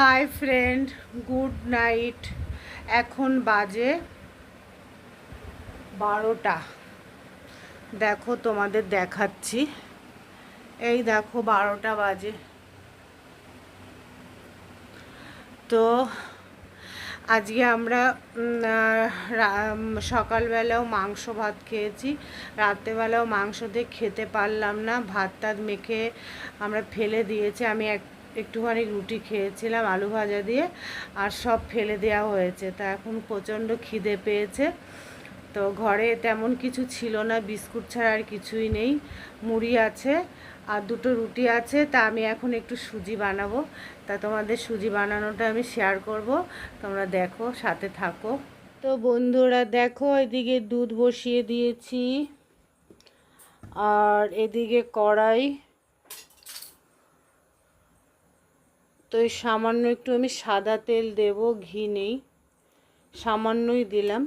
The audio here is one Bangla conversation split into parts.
Hi friend, good night. এখন বাজে বারোটা। দেখো তোমাদের দেখাচ্ছি। এই দেখো বারোটা বাজে। তো আজকে আমরা সকালবেলাও মাংস ভাত খেয়েছি। রাত্রেবেলাও মাংস দিয়ে খেতে পারলাম না। ভাত টাত মেখে আমরা ফেলে দিয়েছি। আমি এক একটুখানি রুটি খেয়েছিলাম, আলু ভাজা দিয়ে, আর সব ফেলে দেওয়া হয়েছে। তা এখন প্রচণ্ড খিদে পেয়েছে। তো ঘরে তেমন কিছু ছিল না, বিস্কুট ছাড়া আর কিছুই নেই, মুড়ি আছে, আর দুটো রুটি আছে। তা আমি এখন একটু সুজি বানাবো। তা তোমাদের সুজি বানানোটা আমি শেয়ার করব। তোমরা দেখো, সাথে থাকো। তো বন্ধুরা, দেখো, এদিকে দুধ বসিয়ে দিয়েছি, আর এদিকে কড়াই তো এই সামান্য একটু আমি সাদা তেল দেব, ঘি নেই, সামান্যই দিলাম।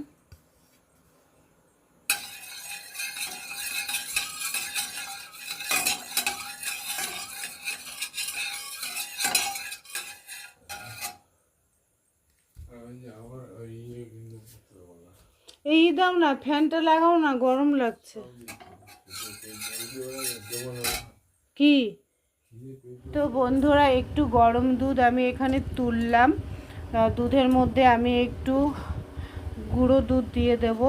এই দাও না, ফ্যানটা লাগাও না, গরম লাগছে। কি? তো বন্ধুরা, একটু গরম দুধ আমি এখানে তুললাম। দুধের মধ্যে আমি একটু গুঁড়ো দুধ দিয়ে দেব।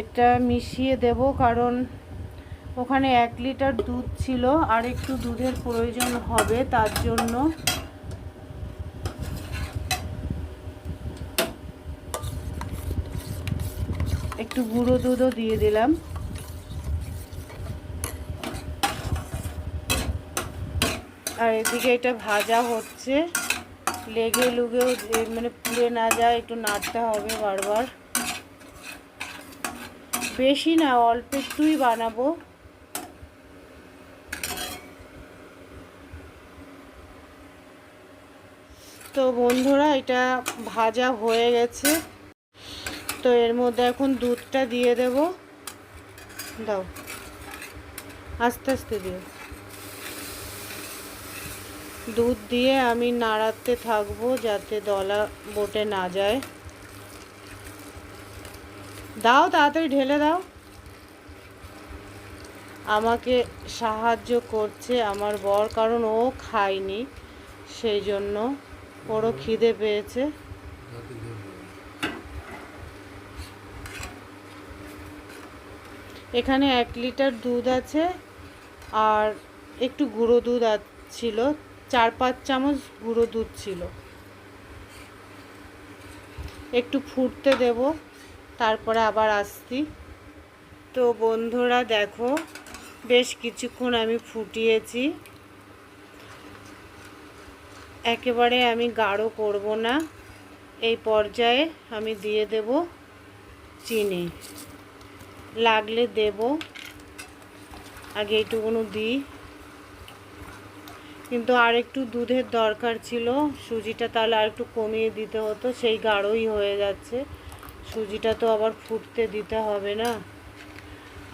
এটা মিশিয়ে দেব কারণ ওখানে এক লিটার দুধ ছিল আর একটু দুধের প্রয়োজন হবে তার জন্য। একটু গুঁড়ো দুধও দিয়ে দিলাম। আর এদিকে এটা ভাজা হচ্ছে। লেগে লুগেও মানে পুড়ে না যায়, একটু নাড়তে হবে বারবার। বেশি না, অল্প একটুই বানাবো। তো বন্ধুরা, এটা ভাজা হয়ে গেছে। তো এর মধ্যে এখন দুধটা দিয়ে দেব। দাও। আস্তে আস্তে দিও দুধ দিয়ে আমি নাড়াতে থাকব যাতে দলা বোটে না যায়। দাও, তাড়াতাড়ি ঢেলে দাও। আমাকে সাহায্য করছে আমার বর, কারণ ও খায়নি, সেই জন্য ওরও খিদে পেয়েছে। এখানে এক লিটার দুধ আছে, আর একটু গুঁড়ো দুধ ছিল চার পাঁচ চামচ গুঁড়ো দুধ ছিল। একটু ফুটতে দেব, তারপরে আবার আসতি তো বন্ধুরা দেখো, বেশ কিছুক্ষণ আমি ফুটিয়েছি। একেবারে আমি গাঢ় করব না। এই পর্যায়ে আমি দিয়ে দেব চিনি। লাগলে দেব। আগে এইটুকুনো দিই। কিন্তু আর একটু দুধের দরকার ছিল। সুজিটা তাহলে আর একটু কমিয়ে দিতে হতো, সেই গাঢ়ই হয়ে যাচ্ছে। সুজিটা তো আবার ফুটতে দিতে হবে না।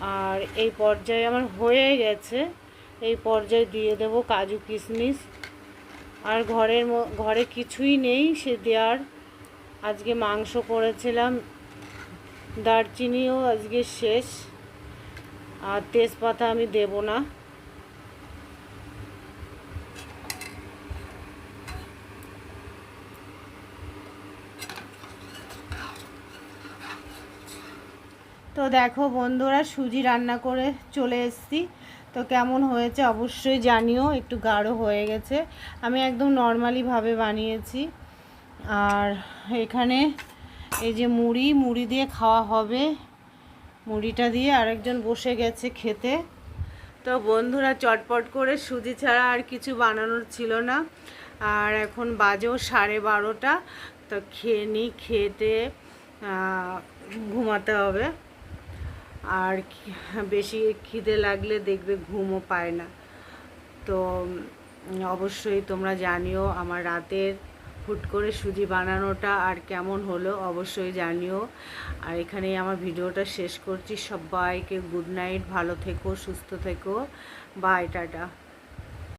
আর এই পর্যায়ে আমার হয়ে গেছে। এই পর্যায়ে দিয়ে দেব কাজু কিশমিশ। আর ঘরের ঘরে কিছুই নেই সে দেওয়ার। আজকে মাংস করেছিলাম, দারচিনিও আজকে শেষ। আর তেজপাতা আমি দেব না। তো দেখো বন্ধুরা, সুজি রান্না করে চলে এসেছি। তো কেমন হয়েছে অবশ্যই জানিও, একটু গাঢ় হয়ে গেছে। আমি একদম নর্মালিভাবে বানিয়েছি। আর এখানে এই যে মুড়ি মুড়ি দিয়ে খাওয়া হবে। মুড়িটা দিয়ে আরেকজন বসে গেছে খেতে। তো বন্ধুরা, চটপট করে সুজি ছাড়া আর কিছু বানানোর ছিল না। আর এখন বাজেও সাড়ে বারোটা। তো খেয়ে নিই খেতে ঘুমাতে হবে। আর বেশি খিদে লাগলে দেখবে ঘুমও পায় না। তো, অবশ্যই তোমরা জানিও আমার রাতের হুট করে সুজি বানানোটা আর কেমন হলো অবশ্যই জানিও। আর এখানেই আমার ভিডিওটা শেষ করছি। সবাইকে গুড নাইট, ভালো থেকো, সুস্থ থেকো। Bye, tata.